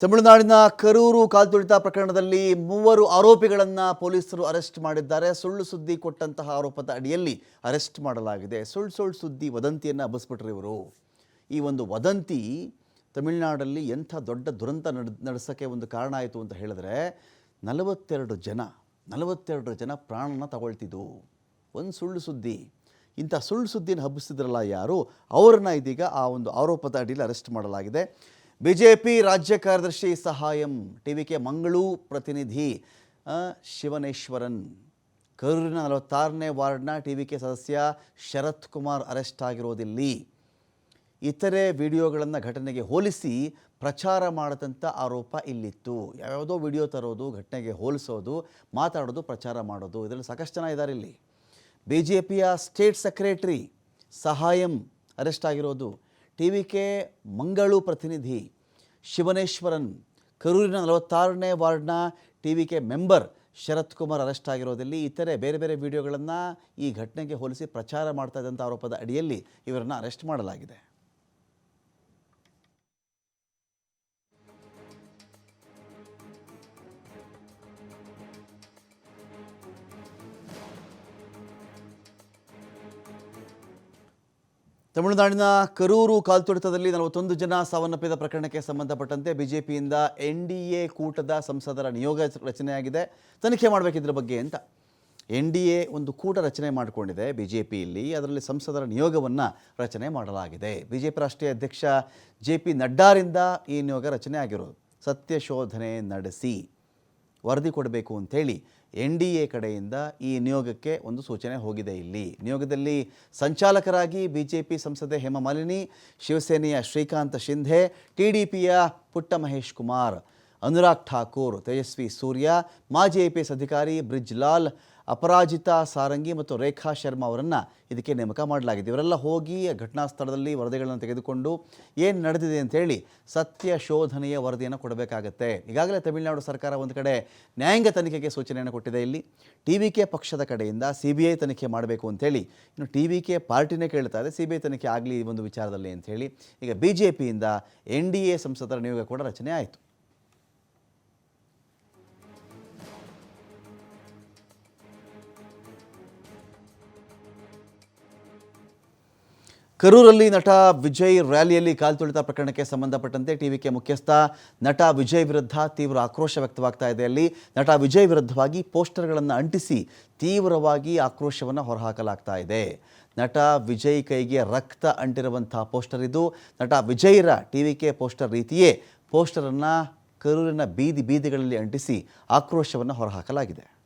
ತಮಿಳುನಾಡಿನ ಕರೂರು ಕಾಲ್ತುಳಿತ ಪ್ರಕರಣದಲ್ಲಿ ಮೂವರು ಆರೋಪಿಗಳನ್ನು ಪೊಲೀಸರು ಅರೆಸ್ಟ್ ಮಾಡಿದ್ದಾರೆ. ಸುಳ್ಳು ಸುದ್ದಿ ಕೊಟ್ಟಂತಹ ಆರೋಪದ ಅಡಿಯಲ್ಲಿ ಅರೆಸ್ಟ್ ಮಾಡಲಾಗಿದೆ. ಸುಳ್ಳು ಸುಳ್ಳು ಸುದ್ದಿ ವದಂತಿಯನ್ನು ಹಬ್ಬಿಸ್ಬಿಟ್ರು ಇವರು. ಈ ಒಂದು ವದಂತಿ ತಮಿಳುನಾಡಲ್ಲಿ ಎಂಥ ದೊಡ್ಡ ದುರಂತ ನಡ್, ನಡೆಸೋಕ್ಕೆ ಒಂದು ಕಾರಣ ಆಯಿತು ಅಂತ ಹೇಳಿದ್ರೆ ನಲವತ್ತೆರಡು ಜನ ನಲವತ್ತೆರಡು ಜನ ಪ್ರಾಣನ ತಗೊಳ್ತಿದ್ದು. ಒಂದು ಸುಳ್ಳು ಸುದ್ದಿ. ಇಂಥ ಸುಳ್ಳು ಸುದ್ದಿನ ಹಬ್ಬಿಸಿದ್ರಲ್ಲ ಯಾರು? ಅವರನ್ನ ಇದೀಗ ಆ ಒಂದು ಆರೋಪದ ಅಡಿಯಲ್ಲಿ ಅರೆಸ್ಟ್ ಮಾಡಲಾಗಿದೆ. ಬಿ ಜೆ ಪಿ ರಾಜ್ಯ ಕಾರ್ಯದರ್ಶಿ ಸಹಾಯಂ ಟಿ ವಿ ಕೆ ಮಂಗಳೂ ಪ್ರತಿನಿಧಿ ಶಿವನೇಶ್ವರನ್. ಕರೂರಿನ ನಲವತ್ತಾರನೇ ವಾರ್ಡ್ನ ಟಿ ವಿ ಕೆ ಸದಸ್ಯ ಶರತ್ ಕುಮಾರ್ ಅರೆಸ್ಟ್ ಆಗಿರೋದಿಲ್ಲಿ. ಇತರೆ ವಿಡಿಯೋಗಳನ್ನು ಘಟನೆಗೆ ಹೋಲಿಸಿ ಪ್ರಚಾರ ಮಾಡದಂಥ ಆರೋಪ ಇಲ್ಲಿತ್ತು. ಯಾವ್ಯಾವುದೋ ವಿಡಿಯೋ ತರೋದು, ಘಟನೆಗೆ ಹೋಲಿಸೋದು, ಮಾತಾಡೋದು, ಪ್ರಚಾರ ಮಾಡೋದು, ಇದರಲ್ಲಿ ಸಾಕಷ್ಟು ಜನ ಇದ್ದಾರೆ ಇಲ್ಲಿ. ಬಿ ಜೆ ಪಿಯ ಸ್ಟೇಟ್ ಸೆಕ್ರೆಟರಿ ಸಹಾಯಂ ಅರೆಸ್ಟ್ ಆಗಿರೋದು. T V K. ಮಂಗಳೂ ಪ್ರತಿನಿಧಿ ಶಿವನೇಶ್ವರನ್ ಕರೂರಿನ ನಲವತ್ತಾರನೇ ವಾರ್ಡ್ನ T V K. Member Sharath Kumar arrest ಆಗಿರೋದಲ್ಲಿ ಇತರೆ ಬೇರೆ ಬೇರೆ ವಿಡಿಯೋಗಳನ್ನು ಈ ಘಟನೆಗೆ ಹೋಲಿಸಿ ಪ್ರಚಾರ ಮಾಡ್ತಾ ಇದ್ದಂಥ ಆರೋಪದ ಅಡಿಯಲ್ಲಿ ಇವರನ್ನು ಅರೆಸ್ಟ್ ಮಾಡಲಾಗಿದೆ. ತಮಿಳುನಾಡಿನ ಕರೂರು ಕಾಲ್ತುಡಿತದಲ್ಲಿ ನಲವತ್ತೊಂದು ಜನ ಸಾವನ್ನಪ್ಪಿದ ಪ್ರಕರಣಕ್ಕೆ ಸಂಬಂಧಪಟ್ಟಂತೆ ಬಿಜೆಪಿಯಿಂದ ಎನ್ ಡಿ ಎ ಕೂಟದ ಸಂಸದರ ನಿಯೋಗ ರಚನೆಯಾಗಿದೆ. ತನಿಖೆ ಮಾಡಬೇಕಿದ್ರ ಬಗ್ಗೆ ಅಂತ. ಎನ್ ಡಿ ಎ ಒಂದು ಕೂಟ ರಚನೆ ಮಾಡಿಕೊಂಡಿದೆ ಬಿ ಜೆ ಪಿಯಲ್ಲಿ ಅದರಲ್ಲಿ ಸಂಸದರ ನಿಯೋಗವನ್ನು ರಚನೆ ಮಾಡಲಾಗಿದೆ. ಬಿ ಜೆ ಪಿ ರಾಷ್ಟ್ರೀಯ ಅಧ್ಯಕ್ಷ ಜೆ ಪಿ ನಡ್ಡಾರಿಂದ ಈ ನಿಯೋಗ ರಚನೆ ಆಗಿರೋದು ಸತ್ಯಶೋಧನೆ ನಡೆಸಿ. ವರದಿ ಕೊಡಬೇಕು ಅಂಥೇಳಿ ಎನ್ ಡಿ ಎ ಕಡೆಯಿಂದ ಈ ನಿಯೋಗಕ್ಕೆ ಒಂದು ಸೂಚನೆ ಹೋಗಿದೆ ಇಲ್ಲಿ. ನಿಯೋಗದಲ್ಲಿ ಸಂಚಾಲಕರಾಗಿ ಬಿ ಜೆ ಪಿ ಸಂಸದೆ ಹೇಮಮಾಲಿನಿ, ಶಿವಸೇನೆಯ ಶ್ರೀಕಾಂತ್ ಶಿಂಧೆ, ಟಿ ಡಿ ಪಿಯ ಪುಟ್ಟ ಮಹೇಶ್ ಕುಮಾರ್, ಅನುರಾಗ್ ಠಾಕೂರ್, ತೇಜಸ್ವಿ ಸೂರ್ಯ, ಮಾಜಿ ಐ ಪಿ ಎಸ್ ಅಧಿಕಾರಿ ಬ್ರಿಜ್ಲಾಲ್ ಅಪರಾಜಿತಾ ಸಾರಂಗಿ ಮತ್ತು ರೇಖಾ ಶರ್ಮಾ ಅವರನ್ನು ಇದಕ್ಕೆ ನೇಮಕ ಮಾಡಲಾಗಿದೆ. ಇವರೆಲ್ಲ ಹೋಗಿ ಘಟನಾ ಸ್ಥಳದಲ್ಲಿ ವರದಿಗಳನ್ನು ತೆಗೆದುಕೊಂಡು ಏನು ನಡೆದಿದೆ ಅಂತೇಳಿ ಸತ್ಯ ಶೋಧನೆಯ ವರದಿಯನ್ನು ಕೊಡಬೇಕಾಗತ್ತೆ. ಈಗಾಗಲೇ ತಮಿಳುನಾಡು ಸರ್ಕಾರ ಒಂದು ಕಡೆ ನ್ಯಾಯಾಂಗ ತನಿಖೆಗೆ ಸೂಚನೆಯನ್ನು ಕೊಟ್ಟಿದೆ ಇಲ್ಲಿ. ಟಿ ವಿ ಕೆ ಪಕ್ಷದ ಕಡೆಯಿಂದ ಸಿ ಬಿ ಐ ತನಿಖೆ ಮಾಡಬೇಕು ಅಂತೇಳಿ ಇನ್ನು ಟಿ ವಿ ಕೆ ಪಾರ್ಟಿನೇ ಕೇಳ್ತಾ ಇದೆ, ಸಿ ಬಿ ಐ ತನಿಖೆ ಆಗಲಿ ಈ ಒಂದು ವಿಚಾರದಲ್ಲಿ ಅಂಥೇಳಿ ಈಗ ಬಿ ಜೆ ಪಿಯಿಂದ ಎನ್ ಡಿ ಎ ಸಂಸದರ ನಿಯೋಗ ಕೂಡ ರಚನೆ ಆಯಿತು. ಕರೂರಲ್ಲಿ ನಟ ವಿಜಯ್ ರ್ಯಾಲಿಯಲ್ಲಿ ಕಾಲ್ತುಳಿತ ಪ್ರಕರಣಕ್ಕೆ ಸಂಬಂಧಪಟ್ಟಂತೆ ಟಿವಿಕೆ ಮುಖ್ಯಸ್ಥ ನಟ ವಿಜಯ್ ವಿರುದ್ಧ ತೀವ್ರ ಆಕ್ರೋಶ ವ್ಯಕ್ತವಾಗ್ತಾ ಇದೆ. ಅಲ್ಲಿ ನಟ ವಿಜಯ್ ವಿರುದ್ಧವಾಗಿ ಪೋಸ್ಟರ್ಗಳನ್ನು ಅಂಟಿಸಿ ತೀವ್ರವಾಗಿ ಆಕ್ರೋಶವನ್ನು ಹೊರಹಾಕಲಾಗ್ತಾ ಇದೆ. ನಟ ವಿಜಯ್ ಕೈಗೆ ರಕ್ತ ಅಂಟಿರುವಂಥ ಪೋಸ್ಟರ್ ಇದು. ನಟ ವಿಜಯ್ರ ಟಿವಿಕೆ ಪೋಸ್ಟರ್ ರೀತಿಯೇ ಪೋಸ್ಟರನ್ನು ಕರೂರಿನ ಬೀದಿ ಬೀದಿಗಳಲ್ಲಿ ಅಂಟಿಸಿ ಆಕ್ರೋಶವನ್ನು ಹೊರಹಾಕಲಾಗಿದೆ.